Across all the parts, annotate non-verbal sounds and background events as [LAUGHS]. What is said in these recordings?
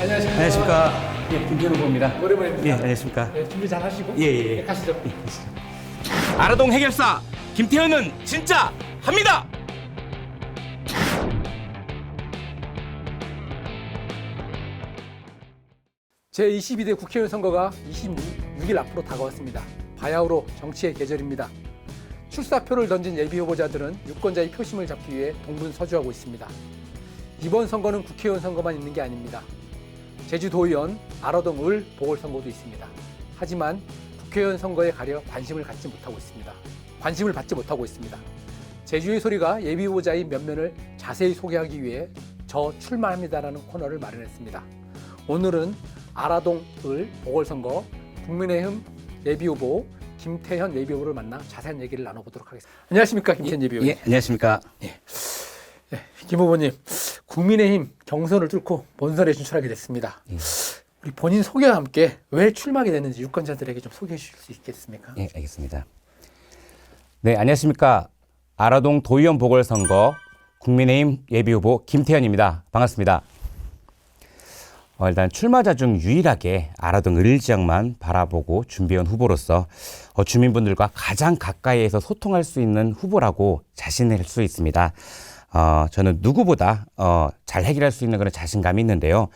안녕하십니까. 안녕하십니까. 예, 김준호 후보입니다. 오랜만입니다. 예, 안녕하십니까. 네, 준비 잘 하시고. 예, 예, 예. 가시죠. 아라동 해결사 김태현은 진짜 합니다. 제22대 국회의원 선거가 26일 앞으로 다가왔습니다. 바야흐로 정치의 계절입니다. 출사표를 던진 예비 후보자들은 유권자의 표심을 잡기 위해 동분서주하고 있습니다. 이번 선거는 국회의원 선거만 있는 게 아닙니다. 제주도의원, 아라동 을 보궐선거도 있습니다. 하지만 국회의원 선거에 가려 관심을 갖지 못하고 있습니다. 관심을 받지 못하고 있습니다. 제주의 소리가 예비 후보자의 면면을 자세히 소개하기 위해 저 출마합니다라는 코너를 마련했습니다. 오늘은 아라동 을 보궐선거 국민의힘 예비 후보 김태현 예비 후보를 만나 자세한 얘기를 나눠보도록 하겠습니다. 안녕하십니까 김태현 예비 후보. 예, 안녕하십니까. 김 후보님 국민의힘 경선을 뚫고 본선에 진출하게 됐습니다. 우리 본인 소개와 함께 왜 출마하게 됐는지 유권자들에게 좀 소개해 주실 수 있겠습니까? 예, 알겠습니다. 네, 안녕하십니까. 아라동 도의원 보궐선거 국민의힘 예비후보 김태현입니다. 반갑습니다. 어, 일단 출마자 중 유일하게 아라동 을 지역만 바라보고 준비한 후보로서 어, 주민분들과 가장 가까이에서 소통할 수 있는 후보라고 자신할 수 있습니다. 어, 저는 누구보다 어, 잘 해결할 수 있는 그런 자신감이 있는데요.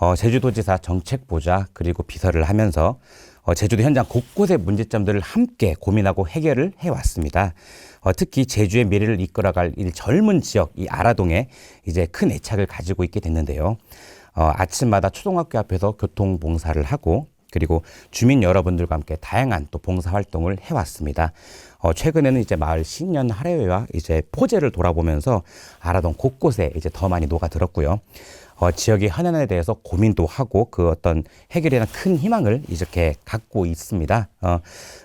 어, 제주도지사 정책보좌 그리고 비서를 하면서 어, 제주도 현장 곳곳의 문제점들을 함께 고민하고 해결을 해왔습니다. 어, 특히 제주의 미래를 이끌어갈 이 젊은 지역 이 아라동에 이제 큰 애착을 가지고 있게 됐는데요. 어, 아침마다 초등학교 앞에서 교통 봉사를 하고 그리고 주민 여러분들과 함께 다양한 또 봉사 활동을 해왔습니다. 어, 최근에는 이제 마을 신년 할애회와 이제 포제를 돌아보면서 아라동 곳곳에 이제 더 많이 녹아들었고요. 어, 지역의 현안에 대해서 고민도 하고 그 어떤 해결에 대한 큰 희망을 이렇게 갖고 있습니다. 어,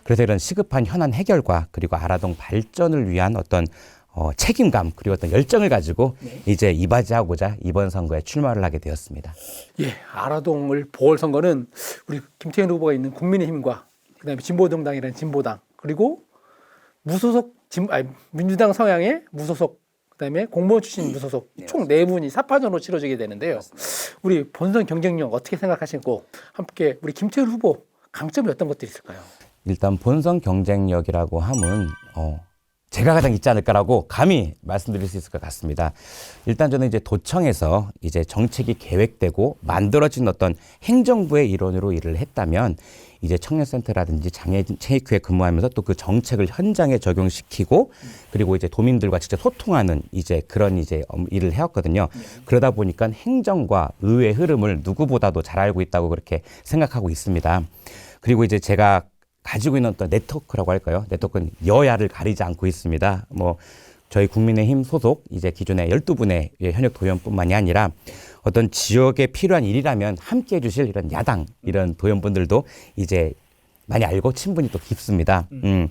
그래서 이런 시급한 현안 해결과 그리고 아라동 발전을 위한 어떤 어, 책임감 그리고 어떤 열정을 가지고 이제 이바지하고자 이번 선거에 출마를 하게 되었습니다. 예, 아라동을 보궐 선거는 우리 김태현 후보가 있는 국민의힘과 그다음에 진보정당이라는 진보당 그리고 무소속 진, 아니, 민주당 성향의 무소속 그다음에 공무원 출신 무소속 총 네 분이 사파전으로 치러지게 되는데요. 우리 본선 경쟁력 어떻게 생각하시고 함께 우리 김태현 후보 강점이 어떤 것들이 있을까요? 일단 본선 경쟁력이라고 함은 어, 제가 가장 있지 않을까라고 감히 말씀드릴 수 있을 것 같습니다. 일단 저는 이제 도청에서 이제 정책이 계획되고 만들어진 어떤 행정부의 일원으로 일을 했다면 이제 청년센터라든지 장애인 체육회에 근무하면서 또 그 정책을 현장에 적용시키고 그리고 이제 도민들과 직접 소통하는 이제 그런 이제 업- 일을 해왔거든요. 그러다 보니까 행정과 의회 흐름을 누구보다도 잘 알고 있다고 그렇게 생각하고 있습니다. 그리고 이제 제가 가지고 있는 어떤 네트워크라고 할까요? 네트워크는 여야를 가리지 않고 있습니다. 뭐 저희 국민의힘 소속 이제 기존의 12분의 현역 도연뿐만이 아니라 어떤 지역에 필요한 일이라면 함께 해주실 이런 야당 이런 도연분들도 이제 많이 알고 친분이 또 깊습니다. 음.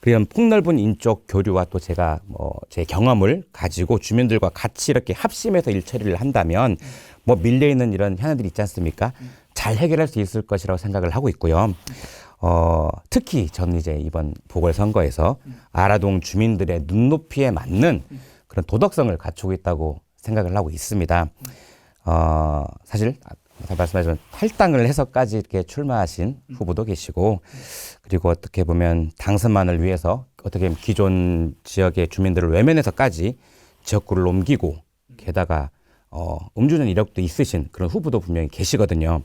그런 폭넓은 인적 교류와 또 제가 뭐 제 경험을 가지고 주민들과 같이 이렇게 합심해서 일 처리를 한다면 뭐 밀려 있는 이런 현안들이 있지 않습니까? 잘 해결할 수 있을 것이라고 생각을 하고 있고요. 어, 특히 저는 이제 이번 보궐선거에서 아라동 주민들의 눈높이에 맞는 그런 도덕성을 갖추고 있다고 생각을 하고 있습니다. 어, 사실 말씀하신 탈당을 해서까지 이렇게 출마하신 후보도 계시고 그리고 어떻게 보면 당선만을 위해서 어떻게 보면 기존 지역의 주민들을 외면해서까지 지역구를 옮기고 게다가 어, 음주운전 이력도 있으신 그런 후보도 분명히 계시거든요.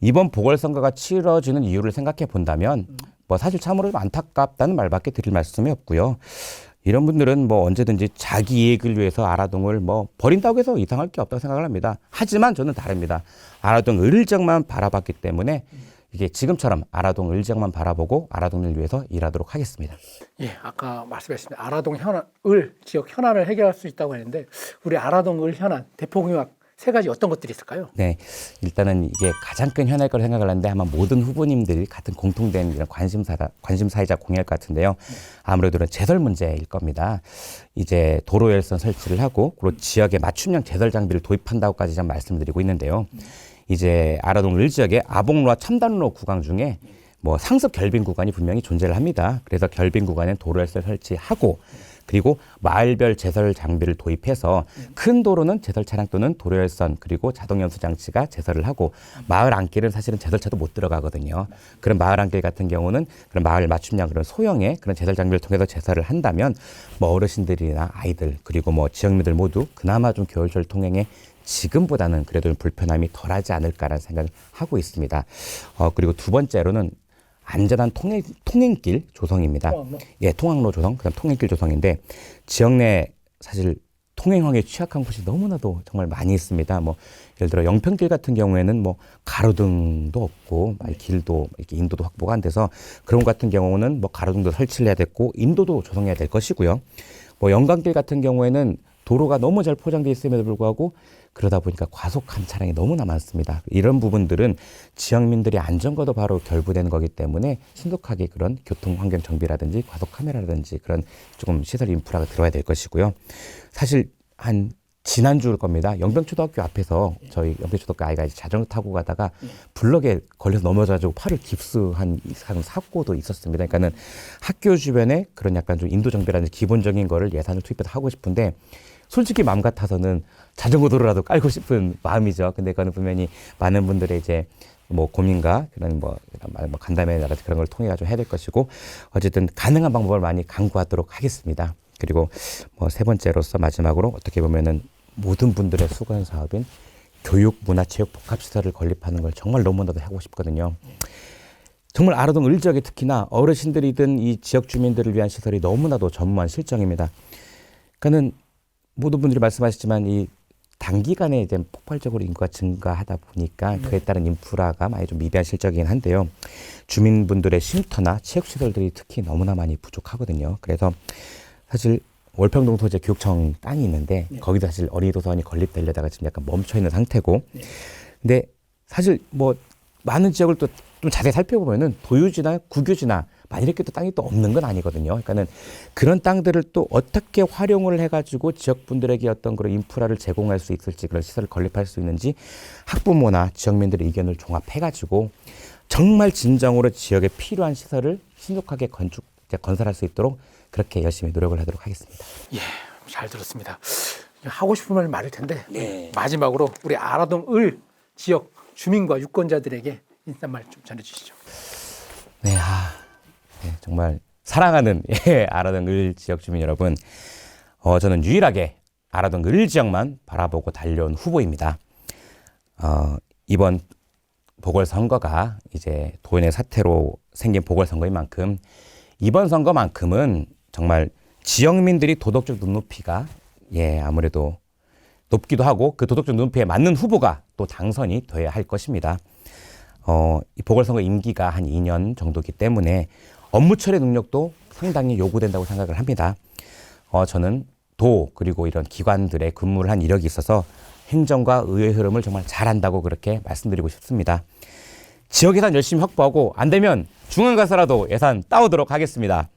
이번 보궐선거가 치러지는 이유를 생각해 본다면 뭐 사실 참으로 안타깝다는 말밖에 드릴 말씀이 없고요. 이런 분들은 뭐 언제든지 자기 이익을 위해서 아라동을 뭐 버린다고 해서 이상할 게 없다고 생각을 합니다. 하지만 저는 다릅니다. 아라동 을정만 바라봤기 때문에 이게 지금처럼 아라동 을정만 바라보고 아라동을 위해서 일하도록 하겠습니다. 예, 아까 말씀하신 아라동 현안, 을 지역 현안을 해결할 수 있다고 했는데 우리 아라동 을 현안 대포공약 세 가지 어떤 것들이 있을까요? 네, 일단은 이게 가장 큰 현안일 거라 생각을 하는데 아마 모든 후보님들이 같은 공통된 이런 관심사 관심사이자 공약일 것 같은데요. 아무래도 이런 제설 문제일 겁니다. 이제 도로 열선 설치를 하고 그리고 지역에 맞춤형 제설 장비를 도입한다고까지 좀 말씀드리고 있는데요. 이제 아라동 을 지역의 아봉로와 첨단로 구간 중에 뭐 상습 결빙 구간이 분명히 존재를 합니다. 그래서 결빙 구간엔 도로 열선 설치하고 그리고 마을별 제설 장비를 도입해서 큰 도로는 제설 차량 또는 도로 열선 그리고 자동 연수 장치가 제설을 하고 마을 안길은 사실은 제설차도 못 들어가거든요. 그런 마을 안길 같은 경우는 그런 마을 맞춤형 그런 소형의 그런 제설 장비를 통해서 제설을 한다면 뭐 어르신들이나 아이들 그리고 뭐 지역민들 모두 그나마 좀 겨울철 통행에 지금보다는 그래도 불편함이 덜하지 않을까라는 생각을 하고 있습니다. 어, 그리고 두 번째로는 안전한 통행, 통행길 조성입니다. 통학로? 예, 통학로 조성, 그다음 통행길 조성인데 지역 내 사실 통행황에 취약한 곳이 너무나도 정말 많이 있습니다. 뭐 예를 들어 영평길 같은 경우에는 뭐 가로등도 없고 아니, 길도 이렇게 인도도 확보가 안 돼서 그런 곳 같은 경우는 뭐 가로등도 설치를 해야 됐고 인도도 조성해야 될 것이고요. 뭐 영광길 같은 경우에는 도로가 너무 잘 포장돼 있음에도 불구하고 그러다 보니까 과속한 차량이 너무나 많습니다. 이런 부분들은 지역민들의 안전과도 바로 결부되는 거기 때문에 신속하게 그런 교통 환경 정비라든지 과속 카메라라든지 그런 조금 시설 인프라가 들어야 될 것이고요. 사실 한 지난주일 겁니다. 영병초등학교 앞에서 저희 영병초등학교 아이가 자전거 타고 가다가 블럭에 걸려서 넘어져가지고 팔을 깁스한 한 사고도 있었습니다. 그러니까는 학교 주변에 그런 약간 좀 인도 정비라든지 기본적인 거를 예산을 투입해서 하고 싶은데 솔직히 마음 같아서는 자전거 도로라도 깔고 싶은 마음이죠. 근데 그거는 분명히 많은 분들의 이제 뭐 고민과 그런 뭐, 뭐 간담회라든지 그런 걸 통해 가지고 해야 될 것이고 어쨌든 가능한 방법을 많이 강구하도록 하겠습니다. 그리고 뭐 세 번째로서 마지막으로 어떻게 보면은 모든 분들의 수건 사업인 교육, 문화, 체육, 복합시설을 건립하는 걸 정말 너무나도 하고 싶거든요. 정말 아라동 을 지역에 특히나 어르신들이든 이 지역 주민들을 위한 시설이 너무나도 전무한 실정입니다. 그러니까는 모든 분들이 말씀하셨지만 이 단기간에 이제 폭발적으로 인구가 증가하다 보니까 그에 따른 인프라가 많이 좀 미비한 실적이긴 한데요. 주민분들의 쉼터나 체육시설들이 특히 너무나 많이 부족하거든요. 그래서 사실 월평동 소재 교육청 땅이 있는데 거기도 사실 어린이 도서관이 건립되려다가 지금 약간 멈춰 있는 상태고 근데 사실 뭐 많은 지역을 또 좀 자세히 살펴보면은 도유지나 국유지나 만 이렇게 또 땅이 또 없는 건 아니거든요. 그러니까는 그런 땅들을 또 어떻게 활용을 해가지고 지역 분들에게 어떤 그런 인프라를 제공할 수 있을지 그런 시설을 건립할 수 있는지 학부모나 지역민들의 의견을 종합해가지고 정말 진정으로 지역에 필요한 시설을 신속하게 건축 건설할 수 있도록 그렇게 열심히 노력을 하도록 하겠습니다. 예, 잘 들었습니다. 하고 싶은 말 많을 텐데 마지막으로 우리 아라동 을 지역 주민과 유권자들에게 인사 말 좀 전해주시죠. 네, 아, 네, 정말 사랑하는 [LAUGHS] 예, 아라동 을 지역 주민 여러분, 어, 저는 유일하게 아라동 을 지역만 바라보고 달려온 후보입니다. 어, 이번 보궐선거가 이제 도인의 사태로 생긴 보궐선거인 만큼 이번 선거만큼은 정말 지역민들이 도덕적 눈높이가 예 아무래도 높기도 하고 그 도덕적 눈높이에 맞는 후보가 또 당선이 돼야 할 것입니다. 어, 이 보궐선거 임기가 한 2년 정도기 때문에 업무 처리 능력도 상당히 요구된다고 생각을 합니다. 어, 저는 도 그리고 이런 기관들의 근무를 한 이력이 있어서 행정과 의회 흐름을 정말 잘한다고 그렇게 말씀드리고 싶습니다. 지역 예산 열심히 확보하고 안 되면 중앙 가서라도 예산 따오도록 하겠습니다.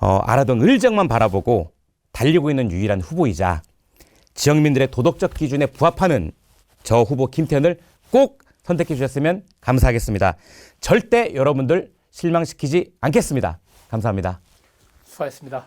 어, 아라동 을정만 바라보고 달리고 있는 유일한 후보이자 지역민들의 도덕적 기준에 부합하는 저 후보 김태현을 꼭 선택해 주셨으면 감사하겠습니다. 절대 여러분들 실망시키지 않겠습니다. 감사합니다. 수고하셨습니다.